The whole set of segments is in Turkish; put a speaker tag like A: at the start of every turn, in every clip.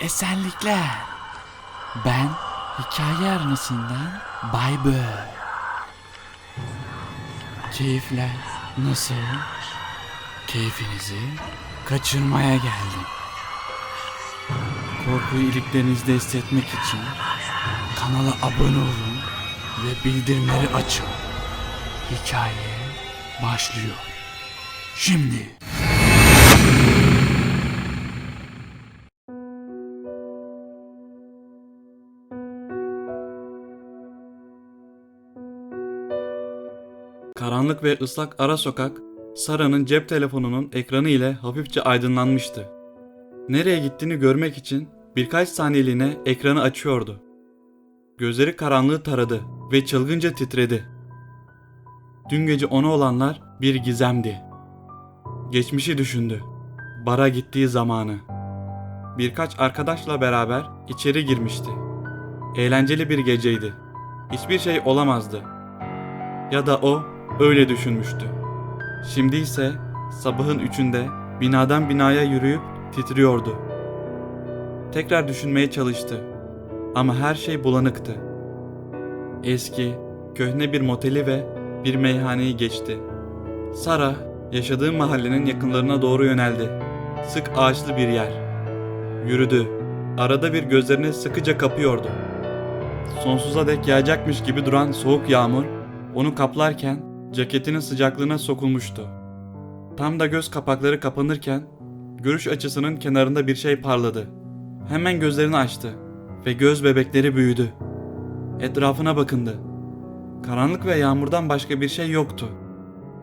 A: Esenlikler. Ben hikaye aranasından Bay Böğ. Keyifler nasıl? Keyfinizi kaçırmaya geldim. Korkuyu iliklerinizde hissetmek için kanala abone olun ve bildirimleri açın. Hikaye başlıyor. Şimdi. Karanlık ve ıslak ara sokak, Sara'nın cep telefonunun ekranı ile hafifçe aydınlanmıştı. Nereye gittiğini görmek için birkaç saniyeliğine ekranı açıyordu. Gözleri karanlığı taradı ve çılgınca titredi. Dün gece ona olanlar bir gizemdi. Geçmişi düşündü. Bara gittiği zamanı. Birkaç arkadaşla beraber içeri girmişti. Eğlenceli bir geceydi. Hiçbir şey olamazdı. Ya da o öyle düşünmüştü. Şimdi ise sabahın üçünde binadan binaya yürüyüp titriyordu. Tekrar düşünmeye çalıştı. Ama her şey bulanıktı. Eski, köhne bir moteli ve bir meyhaneyi geçti. Sara, yaşadığı mahallenin yakınlarına doğru yöneldi. Sık ağaçlı bir yer. Yürüdü. Arada bir gözlerini sıkıca kapıyordu. Sonsuza dek yağacakmış gibi duran soğuk yağmur onu kaplarken ceketinin sıcaklığına sokulmuştu. Tam da göz kapakları kapanırken görüş açısının kenarında bir şey parladı. Hemen gözlerini açtı ve göz bebekleri büyüdü. Etrafına bakındı. Karanlık ve yağmurdan başka bir şey yoktu.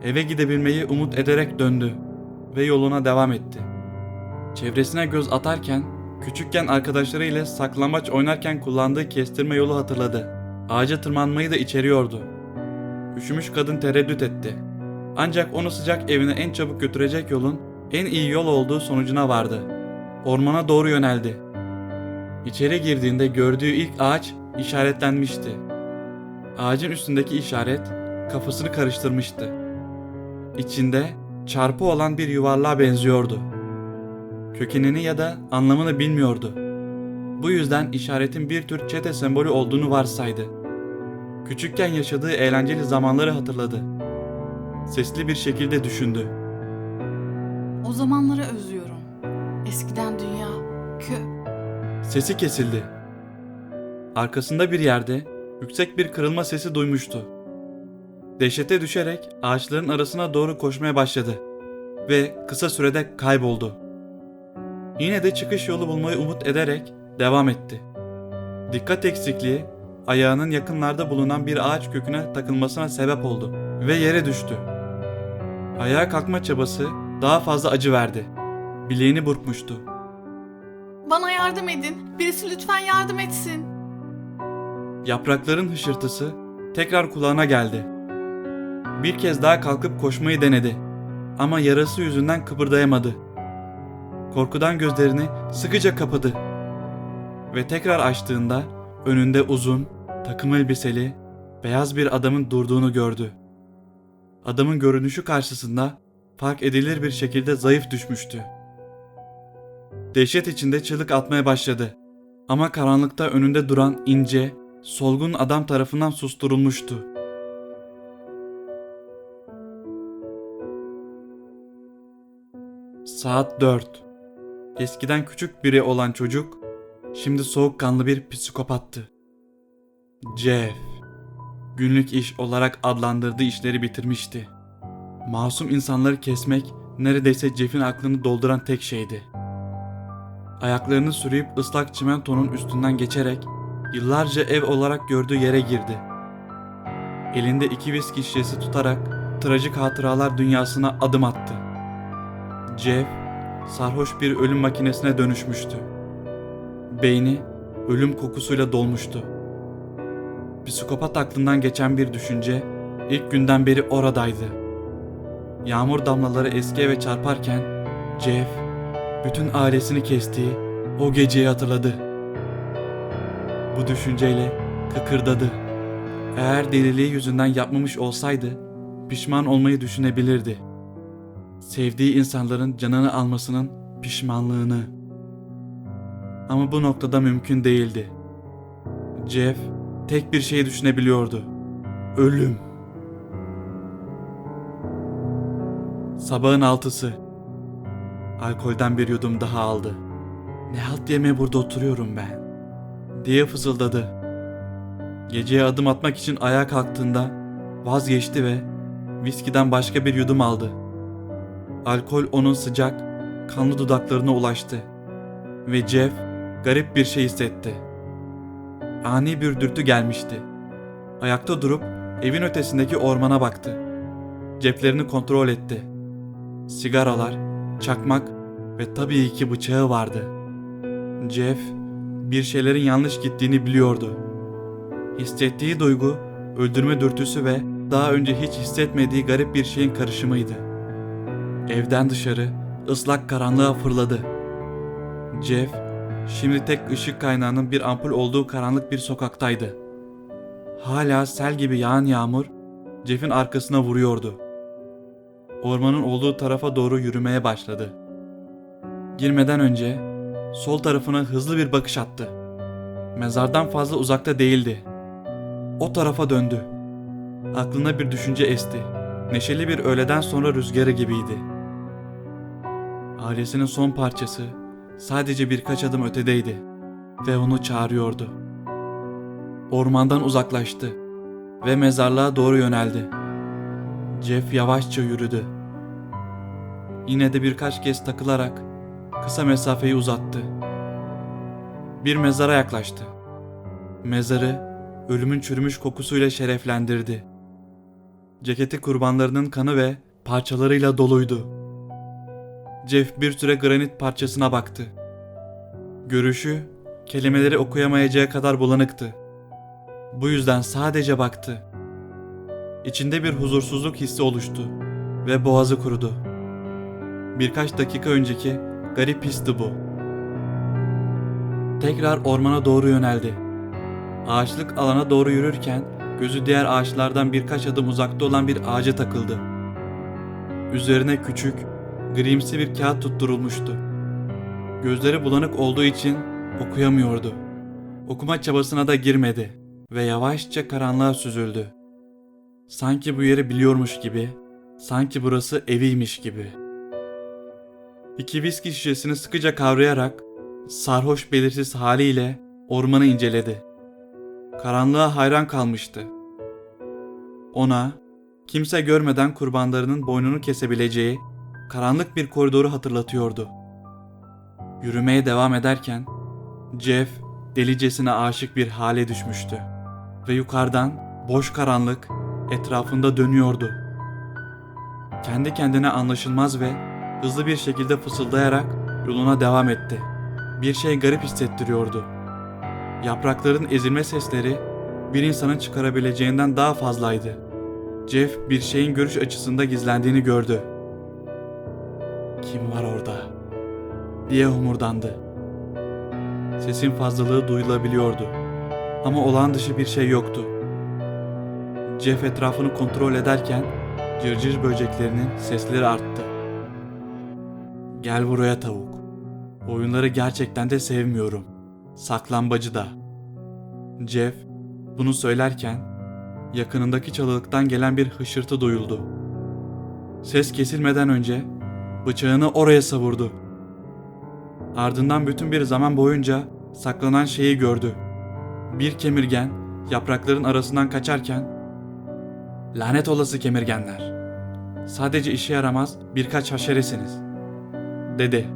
A: Eve gidebilmeyi umut ederek döndü ve yoluna devam etti. Çevresine göz atarken küçükken arkadaşlarıyla saklambaç oynarken kullandığı kestirme yolu hatırladı. Ağaca tırmanmayı da içeriyordu. Üşümüş kadın tereddüt etti. Ancak onu sıcak evine en çabuk götürecek yolun en iyi yol olduğu sonucuna vardı. Ormana doğru yöneldi. İçeri girdiğinde gördüğü ilk ağaç işaretlenmişti. Ağacın üstündeki işaret kafasını karıştırmıştı. İçinde çarpı olan bir yuvarlığa benziyordu. Kökenini ya da anlamını bilmiyordu. Bu yüzden işaretin bir tür çete sembolü olduğunu varsaydı. Küçükken yaşadığı eğlenceli zamanları hatırladı. Sesli bir şekilde düşündü.
B: O zamanları özlüyorum. Eskiden dünya kö...
A: Sesi kesildi. Arkasında bir yerde yüksek bir kırılma sesi duymuştu. Dehşete düşerek ağaçların arasına doğru koşmaya başladı ve kısa sürede kayboldu. Yine de çıkış yolu bulmayı umut ederek devam etti. Dikkat eksikliği ayağının yakınlarda bulunan bir ağaç köküne takılmasına sebep oldu ve yere düştü. Ayağa kalkma çabası daha fazla acı verdi. Bileğini burkmuştu.
B: Bana yardım edin. Birisi lütfen yardım etsin.
A: Yaprakların hışırtısı tekrar kulağına geldi. Bir kez daha kalkıp koşmayı denedi. Ama yarası yüzünden kıpırdayamadı. Korkudan gözlerini sıkıca kapadı. Ve tekrar açtığında önünde uzun, takım elbiseli, beyaz bir adamın durduğunu gördü. Adamın görünüşü karşısında fark edilir bir şekilde zayıf düşmüştü. Dehşet içinde çığlık atmaya başladı. Ama karanlıkta önünde duran ince, solgun adam tarafından susturulmuştu. Saat 4. Eskiden küçük biri olan çocuk, şimdi soğukkanlı bir psikopattı. Jeff, günlük iş olarak adlandırdığı işleri bitirmişti. Masum insanları kesmek neredeyse Jeff'in aklını dolduran tek şeydi. Ayaklarını sürüyüp ıslak çimentonun üstünden geçerek yıllarca ev olarak gördüğü yere girdi. Elinde iki viski şişesi tutarak trajik hatıralar dünyasına adım attı. Jeff, sarhoş bir ölüm makinesine dönüşmüştü. Beyni ölüm kokusuyla dolmuştu. Psikopat aklından geçen bir düşünce ilk günden beri oradaydı. Yağmur damlaları eski eve çarparken Jeff bütün ailesini kestiği o geceyi hatırladı. Bu düşünceyle kıkırdadı. Eğer deliliği yüzünden yapmamış olsaydı pişman olmayı düşünebilirdi. Sevdiği insanların canını almasının pişmanlığını. Ama bu noktada mümkün değildi. Jeff tek bir şey düşünebiliyordu. Ölüm. Sabahın altısı. Alkolden bir yudum daha aldı. Ne halt yemeye burada oturuyorum ben? Diye fısıldadı. Geceye adım atmak için ayağa kalktığında vazgeçti ve viskiden başka bir yudum aldı. Alkol onun sıcak, kanlı dudaklarına ulaştı. Ve Jeff garip bir şey hissetti. Ani bir dürtü gelmişti. Ayakta durup evin ötesindeki ormana baktı. Ceplerini kontrol etti. Sigaralar, çakmak ve tabii ki bıçağı vardı. Jeff bir şeylerin yanlış gittiğini biliyordu. Hissettiği duygu, öldürme dürtüsü ve daha önce hiç hissetmediği garip bir şeyin karışımıydı. Evden dışarı ıslak karanlığa fırladı. Jeff şimdi tek ışık kaynağının bir ampul olduğu karanlık bir sokaktaydı. Hala sel gibi yağan yağmur Jeff'in arkasına vuruyordu. Ormanın olduğu tarafa doğru yürümeye başladı. Girmeden önce sol tarafına hızlı bir bakış attı. Mezardan fazla uzakta değildi. O tarafa döndü. Aklına bir düşünce esti. Neşeli bir öğleden sonra rüzgarı gibiydi. Ailesinin son parçası sadece birkaç adım ötedeydi ve onu çağırıyordu. Ormandan uzaklaştı ve mezarlığa doğru yöneldi. Jeff yavaşça yürüdü. Yine de birkaç kez takılarak kısa mesafeyi uzattı. Bir mezara yaklaştı. Mezarı ölümün çürümüş kokusuyla şereflendirdi. Ceketi kurbanlarının kanı ve parçalarıyla doluydu. Jeff bir süre granit parçasına baktı. Görüşü kelimeleri okuyamayacağı kadar bulanıktı. Bu yüzden sadece baktı. İçinde bir huzursuzluk hissi oluştu ve boğazı kurudu. Birkaç dakika önceki garip histi bu. Tekrar ormana doğru yöneldi. Ağaçlık alana doğru yürürken gözü diğer ağaçlardan birkaç adım uzakta olan bir ağaca takıldı. Üzerine küçük, grimsi bir kağıt tutturulmuştu. Gözleri bulanık olduğu için okuyamıyordu. Okuma çabasına da girmedi ve yavaşça karanlığa süzüldü. Sanki bu yeri biliyormuş gibi, sanki burası eviymiş gibi. İki viski şişesini sıkıca kavrayarak sarhoş belirsiz haliyle ormanı inceledi. Karanlığa hayran kalmıştı. Ona kimse görmeden kurbanlarının boynunu kesebileceği karanlık bir koridoru hatırlatıyordu. Yürümeye devam ederken Jeff delicesine aşık bir hale düşmüştü ve yukarıdan boş karanlık etrafında dönüyordu. Kendi kendine anlaşılmaz ve hızlı bir şekilde fısıldayarak yoluna devam etti. Bir şey garip hissettiriyordu. Yaprakların ezilme sesleri bir insanın çıkarabileceğinden daha fazlaydı. Jeff bir şeyin görüş açısında gizlendiğini gördü. Kim var orada? diye homurdandı. Sesin fazlalığı duyulabiliyordu. Ama olağan dışı bir şey yoktu. Jeff etrafını kontrol ederken cırcır böceklerinin sesleri arttı. Gel buraya tavuk. Oyunları gerçekten de sevmiyorum. Saklambacı da. Jeff bunu söylerken yakınındaki çalılıktan gelen bir hışırtı duyuldu. Ses kesilmeden önce bıçağını oraya savurdu. Ardından bütün bir zaman boyunca saklanan şeyi gördü. Bir kemirgen yaprakların arasından kaçarken Lanet olası kemirgenler. Sadece işe yaramaz birkaç haşeresiniz. Dedi.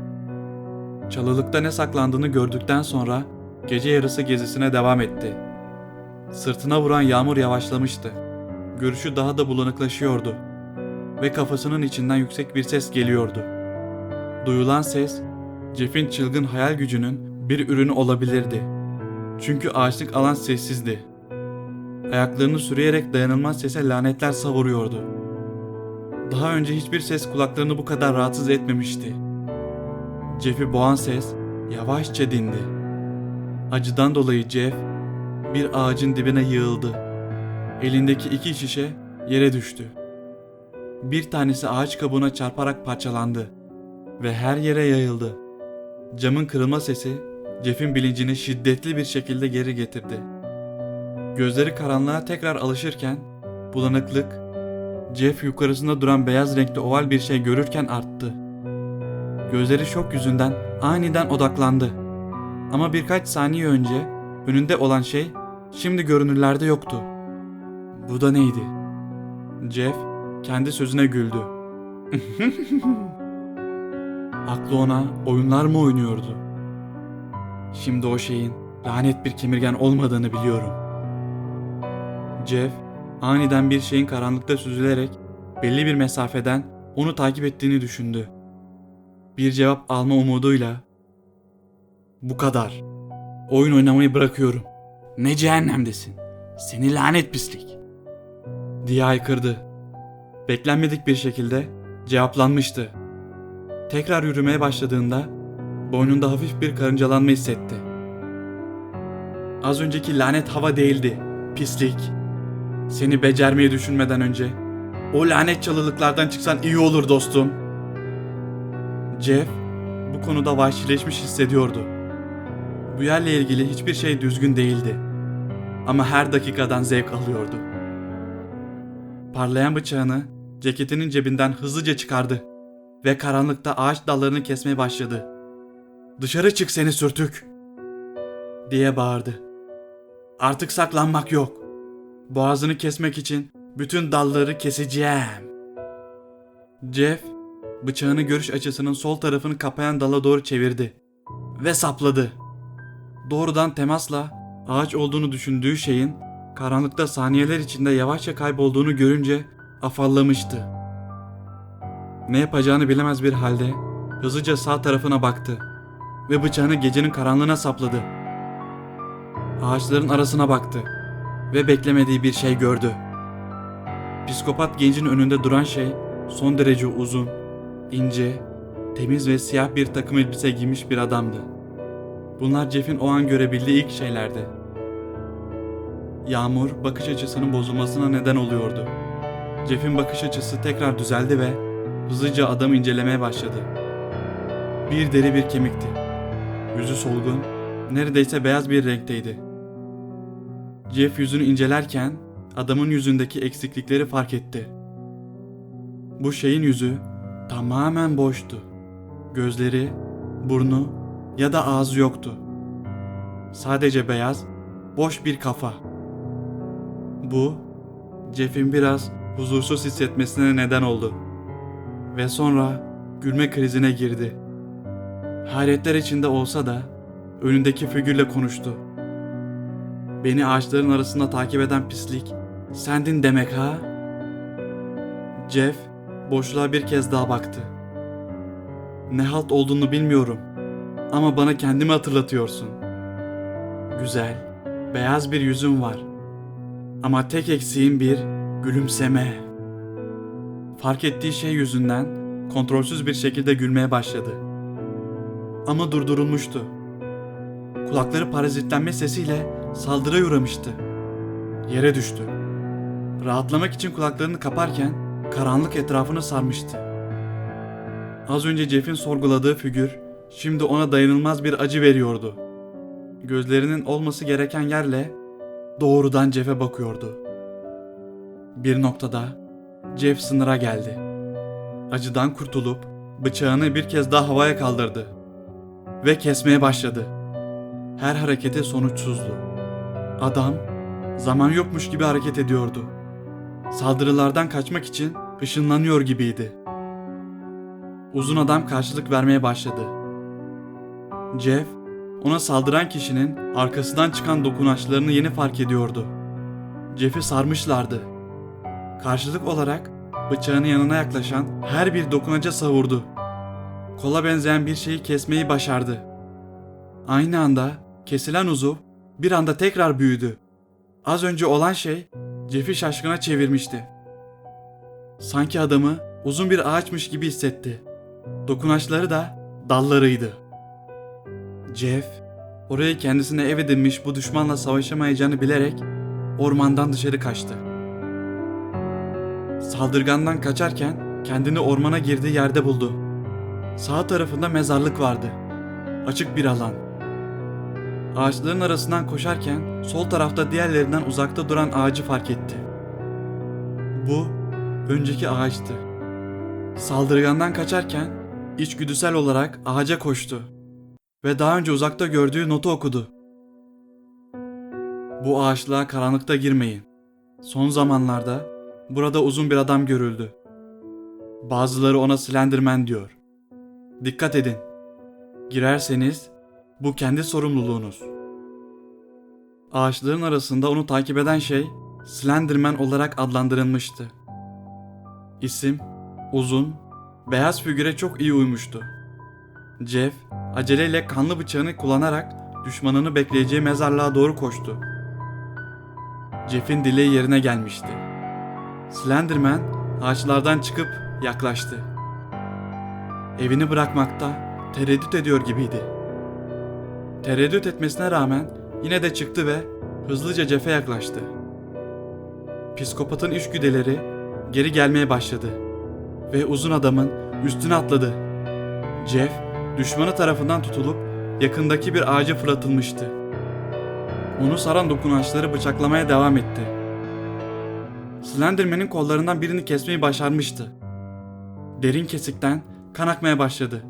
A: Çalılıkta ne saklandığını gördükten sonra gece yarısı gezisine devam etti. Sırtına vuran yağmur yavaşlamıştı. Görüşü daha da bulanıklaşıyordu. Ve kafasının içinden yüksek bir ses geliyordu. Duyulan ses, Jeff'in çılgın hayal gücünün bir ürünü olabilirdi. Çünkü ağaçlık alan sessizdi. Ayaklarını sürüyerek dayanılmaz sese lanetler savuruyordu. Daha önce hiçbir ses kulaklarını bu kadar rahatsız etmemişti. Jeff'i boğan ses yavaşça dindi. Acıdan dolayı Jeff bir ağacın dibine yığıldı. Elindeki iki şişe yere düştü. Bir tanesi ağaç kabuğuna çarparak parçalandı ve her yere yayıldı. Camın kırılma sesi Jeff'in bilincini şiddetli bir şekilde geri getirdi. Gözleri karanlığa tekrar alışırken bulanıklık Jeff yukarısında duran beyaz renkli oval bir şey görürken arttı. Gözleri şok yüzünden aniden odaklandı. Ama birkaç saniye önce önünde olan şey şimdi görünürlerde yoktu. Bu da neydi? Jeff kendi sözüne güldü. Aklı ona oyunlar mı oynuyordu? Şimdi o şeyin lanet bir kemirgen olmadığını biliyorum. Jeff aniden bir şeyin karanlıkta süzülerek belli bir mesafeden onu takip ettiğini düşündü. Bir cevap alma umuduyla bu kadar. Oyun oynamayı bırakıyorum. Ne cehennemdesin. Seni lanet pislik. Diye haykırdı. Beklenmedik bir şekilde cevaplanmıştı. Tekrar yürümeye başladığında boynunda hafif bir karıncalanma hissetti. Az önceki lanet hava değildi. Pislik. Seni becermeyi düşünmeden önce o lanet çalılıklardan çıksan iyi olur dostum. Jeff bu konuda vahşileşmiş hissediyordu. Bu yerle ilgili hiçbir şey düzgün değildi. Ama her dakikadan zevk alıyordu. Parlayan bıçağını ceketinin cebinden hızlıca çıkardı ve karanlıkta ağaç dallarını kesmeye başladı. Dışarı çık seni sürtük! diye bağırdı. Artık saklanmak yok. Boğazını kesmek için bütün dalları keseceğim. Jeff bıçağını görüş açısının sol tarafını kapayan dala doğru çevirdi ve sapladı. Doğrudan temasla ağaç olduğunu düşündüğü şeyin karanlıkta saniyeler içinde yavaşça kaybolduğunu görünce afallamıştı. Ne yapacağını bilemez bir halde hızlıca sağ tarafına baktı ve bıçağını gecenin karanlığına sapladı. Ağaçların arasına baktı ve beklemediği bir şey gördü. Psikopat gencin önünde duran şey son derece uzun, ince, temiz ve siyah bir takım elbise giymiş bir adamdı. Bunlar Jeff'in o an görebildiği ilk şeylerdi. Yağmur bakış açısının bozulmasına neden oluyordu. Jeff'in bakış açısı tekrar düzeldi ve hızlıca adamı incelemeye başladı. Bir deri bir kemikti. Yüzü solgun, neredeyse beyaz bir renkteydi. Jeff yüzünü incelerken adamın yüzündeki eksiklikleri fark etti. Bu şeyin yüzü tamamen boştu. Gözleri, burnu ya da ağzı yoktu. Sadece beyaz, boş bir kafa. Bu, Jeff'in biraz huzursuz hissetmesine neden oldu. Ve sonra gülme krizine girdi. Hayretler içinde olsa da önündeki figürle konuştu. Beni ağaçların arasında takip eden pislik, sendin demek ha? Jeff boşluğa bir kez daha baktı. Ne halt olduğunu bilmiyorum ama bana kendimi hatırlatıyorsun. Güzel, beyaz bir yüzün var. Ama tek eksiğin bir gülümseme. Fark ettiği şey yüzünden kontrolsüz bir şekilde gülmeye başladı. Ama durdurulmuştu. Kulakları parazitlenme sesiyle saldırıya uğramıştı. Yere düştü. Rahatlamak için kulaklarını kaparken karanlık etrafını sarmıştı. Az önce Jeff'in sorguladığı figür şimdi ona dayanılmaz bir acı veriyordu. Gözlerinin olması gereken yerle doğrudan Jeff'e bakıyordu. Bir noktada Jeff sınıra geldi. Acıdan kurtulup bıçağını bir kez daha havaya kaldırdı ve kesmeye başladı. Her hareketi sonuçsuzdu. Adam zaman yokmuş gibi hareket ediyordu. Saldırılardan kaçmak için ışınlanıyor gibiydi. Uzun adam karşılık vermeye başladı. Jeff, ona saldıran kişinin arkasından çıkan dokunaçlarını yeni fark ediyordu. Jeff'i sarmışlardı. Karşılık olarak bıçağını yanına yaklaşan her bir dokunaca savurdu. Kola benzeyen bir şeyi kesmeyi başardı. Aynı anda kesilen uzuv bir anda tekrar büyüdü. Az önce olan şey Jeff'i şaşkına çevirmişti. Sanki adamı uzun bir ağaçmış gibi hissetti. Dokunaçları da dallarıydı. Jeff, orayı kendisine ev edinmiş bu düşmanla savaşamayacağını bilerek ormandan dışarı kaçtı. Saldırgandan kaçarken kendini ormana girdiği yerde buldu. Sağ tarafında mezarlık vardı. Açık bir alan. ağaçların arasından koşarken sol tarafta diğerlerinden uzakta duran ağacı fark etti. Bu önceki ağaçtı. Saldırgandan kaçarken içgüdüsel olarak ağaca koştu ve daha önce uzakta gördüğü notu okudu. Bu ağaçlığa karanlıkta girmeyin. Son zamanlarda burada uzun bir adam görüldü. Bazıları ona Slenderman diyor. Dikkat edin. Girerseniz bu kendi sorumluluğunuz. Ağaçların arasında onu takip eden şey Slenderman olarak adlandırılmıştı. İsim uzun, beyaz figüre çok iyi uymuştu. Jeff aceleyle kanlı bıçağını kullanarak düşmanını bekleyeceği mezarlığa doğru koştu. Jeff'in dileği yerine gelmişti. Slenderman ağaçlardan çıkıp yaklaştı. Evini bırakmakta tereddüt ediyor gibiydi. Tereddüt etmesine rağmen yine de çıktı ve hızlıca Jeff'e yaklaştı. Psikopatın içgüdüleri geri gelmeye başladı ve uzun adamın üstüne atladı. Jeff düşmanı tarafından tutulup yakındaki bir ağaca fırlatılmıştı. Onu saran dokunaçları bıçaklamaya devam etti. Slenderman'in kollarından birini kesmeyi başarmıştı. Derin kesikten kan akmaya başladı.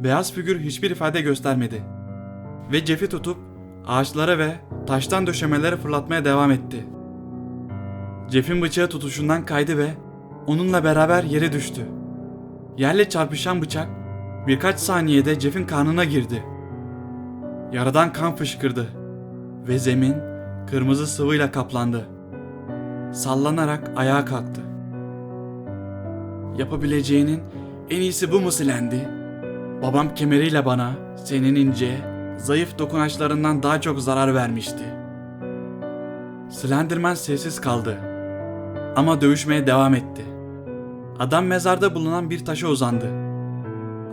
A: Beyaz figür hiçbir ifade göstermedi. Ve Jeff'i tutup ağaçlara ve taştan döşemelere fırlatmaya devam etti. Jeff'in bıçağı tutuşundan kaydı ve onunla beraber yere düştü. Yerle çarpışan bıçak birkaç saniyede Jeff'in karnına girdi. Yaradan kan fışkırdı ve zemin kırmızı sıvıyla kaplandı. Sallanarak ayağa kalktı. Yapabileceğinin en iyisi bu mu Silendi? Babam kemeriyle bana senin ince, zayıf dokunaçlarından daha çok zarar vermişti. Slenderman sessiz kaldı. Ama dövüşmeye devam etti. Adam mezarda bulunan bir taşa uzandı.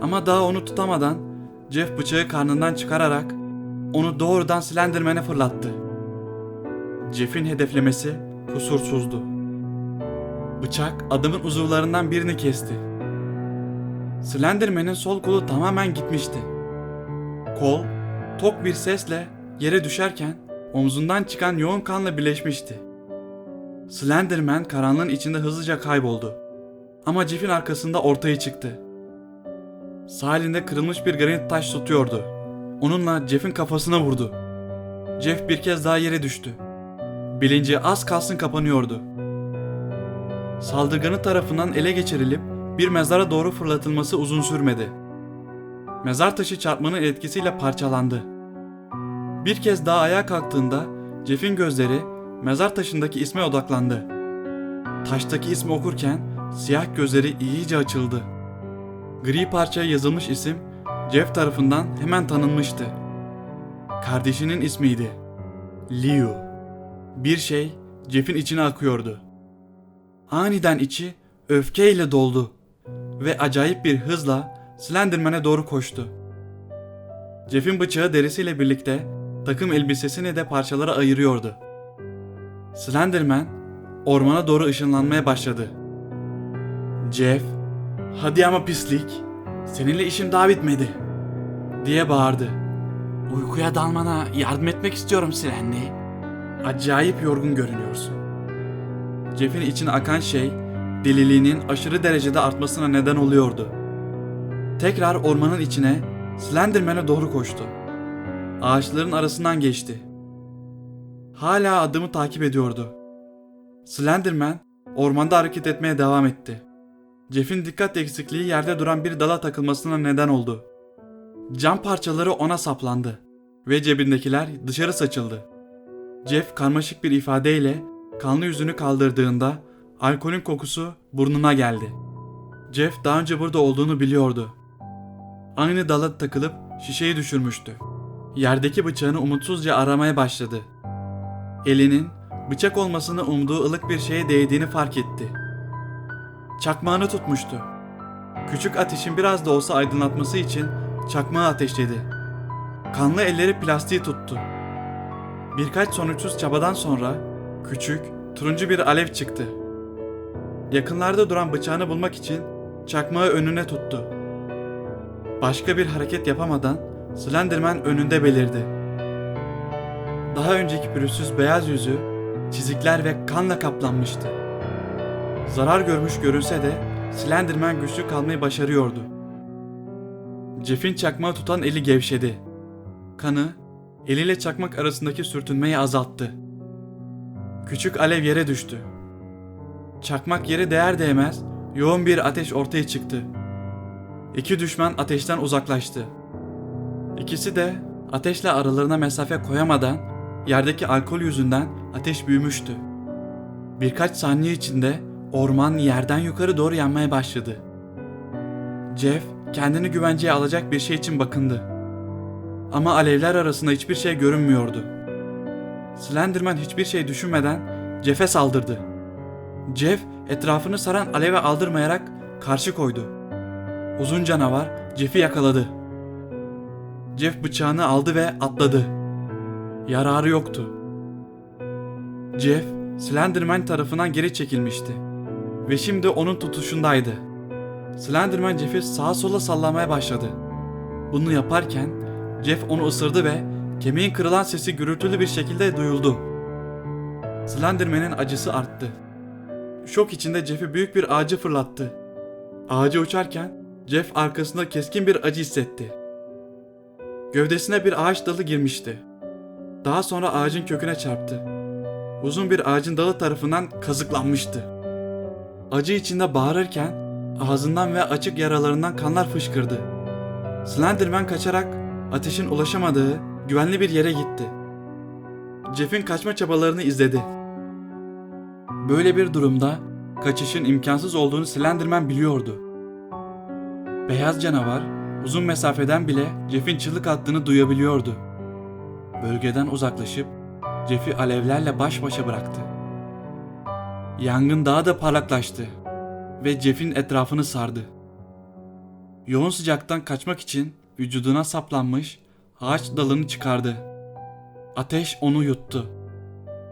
A: Ama daha onu tutamadan Jeff bıçağı karnından çıkararak onu doğrudan Slenderman'e fırlattı. Jeff'in hedeflemesi kusursuzdu. Bıçak adamın uzuvlarından birini kesti. Slenderman'in sol kolu tamamen gitmişti. Kol, tok bir sesle yere düşerken omzundan çıkan yoğun kanla birleşmişti. Slenderman karanlığın içinde hızlıca kayboldu. Ama Jeff'in arkasında ortaya çıktı. Sağ kırılmış bir granit taş tutuyordu. Onunla Jeff'in kafasına vurdu. Jeff bir kez daha yere düştü. Bilinci az kalsın kapanıyordu. Saldırganı tarafından ele geçirilip bir mezara doğru fırlatılması uzun sürmedi. Mezar taşı çarpmanın etkisiyle parçalandı. Bir kez daha ayağa kalktığında Jeff'in gözleri mezar taşındaki isme odaklandı. Taştaki ismi okurken siyah gözleri iyice açıldı. Gri parçaya yazılmış isim Jeff tarafından hemen tanınmıştı. Kardeşinin ismiydi. Liu. Bir şey Jeff'in içine akıyordu. Aniden içi öfkeyle doldu ve acayip bir hızla Slenderman'e doğru koştu. Jeff'in bıçağı derisiyle birlikte takım elbisesini de parçalara ayırıyordu. Slenderman ormana doğru ışınlanmaya başladı. Jeff, hadi ama pislik, seninle işim daha bitmedi, diye bağırdı. Uykuya dalmana yardım etmek istiyorum Sirenli. Acayip yorgun görünüyorsun. Jeff'in içine akan şey, deliliğinin aşırı derecede artmasına neden oluyordu. Tekrar ormanın içine, Slenderman'e doğru koştu. Ağaçların arasından geçti. Hala adımı takip ediyordu. Slenderman ormanda hareket etmeye devam etti. Jeff'in dikkat eksikliği yerde duran bir dala takılmasına neden oldu. Cam parçaları ona saplandı ve cebindekiler dışarı saçıldı. Jeff karmaşık bir ifadeyle kanlı yüzünü kaldırdığında alkolün kokusu burnuna geldi. Jeff daha önce burada olduğunu biliyordu. Aynı dala takılıp şişeyi düşürmüştü. Yerdeki bıçağını umutsuzca aramaya başladı. Elinin bıçak olmasını umduğu ılık bir şeye değdiğini fark etti. Çakmağını tutmuştu. Küçük ateşin biraz da olsa aydınlatması için çakmağı ateşledi. Kanlı elleri plastiği tuttu. Birkaç sonuçsuz çabadan sonra küçük, turuncu bir alev çıktı. Yakınlarda duran bıçağını bulmak için çakmağı önüne tuttu. Başka bir hareket yapamadan Slenderman önünde belirdi. Daha önceki pürüzsüz beyaz yüzü çizikler ve kanla kaplanmıştı. Zarar görmüş görünse de Slenderman güçlü kalmayı başarıyordu. Jeff'in çakmağı tutan eli gevşedi. Kanı eliyle çakmak arasındaki sürtünmeyi azalttı. Küçük alev yere düştü. Çakmak yere değer değmez yoğun bir ateş ortaya çıktı. İki düşman ateşten uzaklaştı. İkisi de ateşle aralarına mesafe koyamadan yerdeki alkol yüzünden ateş büyümüştü. Birkaç saniye içinde orman yerden yukarı doğru yanmaya başladı. Jeff kendini güvenceye alacak bir şey için bakındı. Ama alevler arasında hiçbir şey görünmüyordu. Slenderman hiçbir şey düşünmeden Jeff'e saldırdı. Jeff etrafını saran aleve aldırmayarak karşı koydu. Uzun canavar Jeff'i yakaladı. Jeff bıçağını aldı ve atladı. Yararı yoktu. Jeff, Slenderman tarafından geri çekilmişti. Ve şimdi onun tutuşundaydı. Slenderman Jeff'i sağa sola sallamaya başladı. Bunu yaparken Jeff onu ısırdı ve kemiğin kırılan sesi gürültülü bir şekilde duyuldu. Slenderman'in acısı arttı. Şok içinde Jeff'i büyük bir ağacı fırlattı. Ağaca uçarken Jeff arkasında keskin bir acı hissetti. Gövdesine bir ağaç dalı girmişti. Daha sonra ağacın köküne çarptı. Uzun bir ağacın dalı tarafından kazıklanmıştı. Acı içinde bağırırken ağzından ve açık yaralarından kanlar fışkırdı. Slenderman kaçarak ateşin ulaşamadığı güvenli bir yere gitti. Jeff'in kaçma çabalarını izledi. Böyle bir durumda kaçışın imkansız olduğunu Slenderman biliyordu. Beyaz canavar uzun mesafeden bile Jeff'in çığlık attığını duyabiliyordu. Bölgeden uzaklaşıp Jeff'i alevlerle baş başa bıraktı. Yangın daha da parlaklaştı ve Jeff'in etrafını sardı. Yoğun sıcaktan kaçmak için vücuduna saplanmış ağaç dalını çıkardı. Ateş onu yuttu.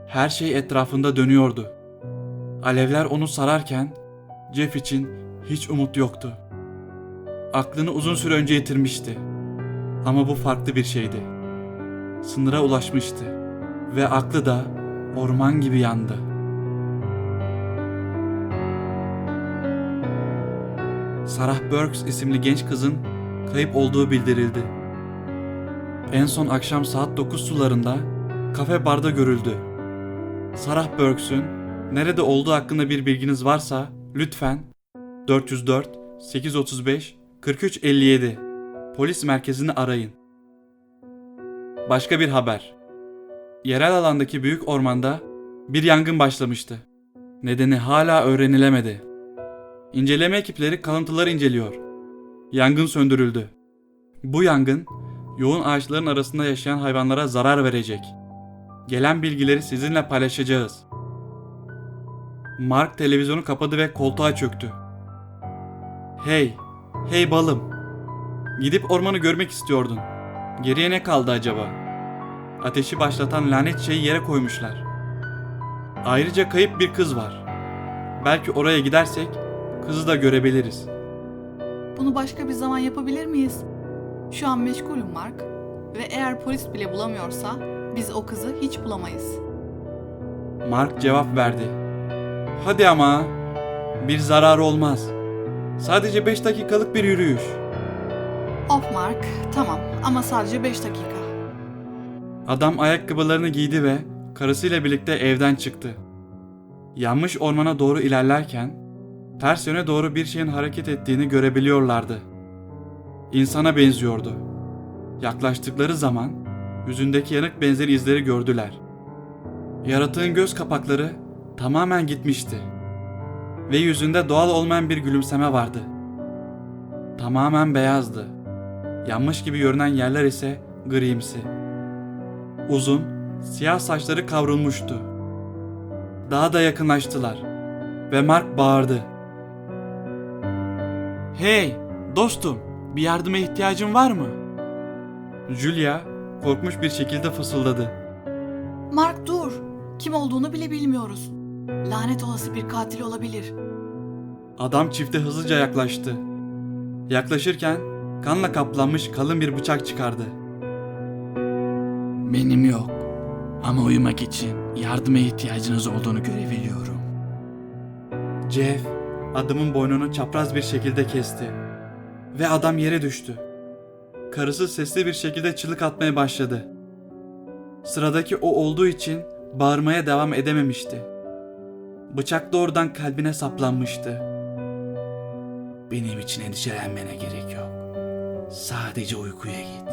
A: Her şey etrafında dönüyordu. Alevler onu sararken Jeff için hiç umut yoktu. Aklını uzun süre önce yitirmişti. Ama bu farklı bir şeydi. Sınıra ulaşmıştı ve aklı da orman gibi yandı. Sarah Burks isimli genç kızın kayıp olduğu bildirildi. En son akşam saat 9 sularında kafe barda görüldü. Sarah Burks'ün nerede olduğu hakkında bir bilginiz varsa lütfen 404 835 4357 polis merkezini arayın. Başka bir haber. Yerel alandaki büyük ormanda bir yangın başlamıştı. Nedeni hala öğrenilemedi. İnceleme ekipleri kalıntıları inceliyor. Yangın söndürüldü. Bu yangın yoğun ağaçların arasında yaşayan hayvanlara zarar verecek. Gelen bilgileri sizinle paylaşacağız. Mark televizyonu kapadı ve koltuğa çöktü. Hey, hey balım. Gidip ormanı görmek istiyordun. Geriye ne kaldı acaba? Ateşi başlatan lanet şeyi yere koymuşlar. Ayrıca kayıp bir kız var. Belki oraya gidersek kızı da görebiliriz.
B: Bunu başka bir zaman yapabilir miyiz? Şu an meşgulüm Mark. Ve eğer polis bile bulamıyorsa biz o kızı hiç bulamayız.
A: Mark cevap verdi. Hadi ama. Bir zararı olmaz. Sadece 5 dakikalık bir yürüyüş.
B: Of Mark, tamam ama sadece 5 dakika.
A: Adam ayakkabılarını giydi ve karısıyla birlikte evden çıktı. Yanmış ormana doğru ilerlerken ters yöne doğru bir şeyin hareket ettiğini görebiliyorlardı. İnsana benziyordu. Yaklaştıkları zaman yüzündeki yanık benzeri izleri gördüler. Yaratığın göz kapakları tamamen gitmişti ve yüzünde doğal olmayan bir gülümseme vardı. Tamamen beyazdı. Yanmış gibi görünen yerler ise grimsi. Uzun, siyah saçları kavrulmuştu. Daha da yakınlaştılar ve Mark bağırdı. Hey, dostum, bir yardıma ihtiyacın var mı? Julia korkmuş bir şekilde fısıldadı.
B: Mark dur. Kim olduğunu bile bilmiyoruz. Lanet olası bir katil olabilir.
A: Adam çifte hızlıca yaklaştı. Yaklaşırken kanla kaplanmış kalın bir bıçak çıkardı. Benim yok.
C: Ama uyumak için yardıma ihtiyacınız olduğunu görebiliyorum.
A: Jeff adamın boynunu çapraz bir şekilde kesti. Ve adam yere düştü. Karısı sesli bir şekilde çığlık atmaya başladı. Sıradaki o olduğu için bağırmaya devam edememişti. Bıçak doğrudan kalbine saplanmıştı.
C: Benim için endişelenmene gerek yok. Sadece uykuya git.